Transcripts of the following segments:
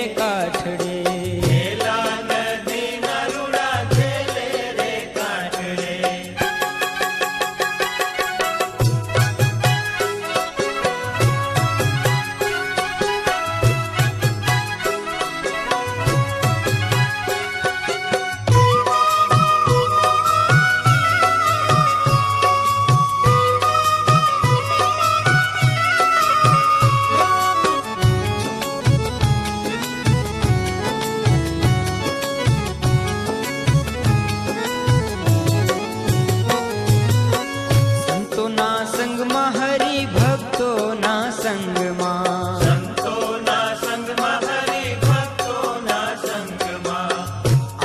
मेरे का छड़ी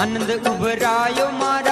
આનંદ ઉભરાયો મારા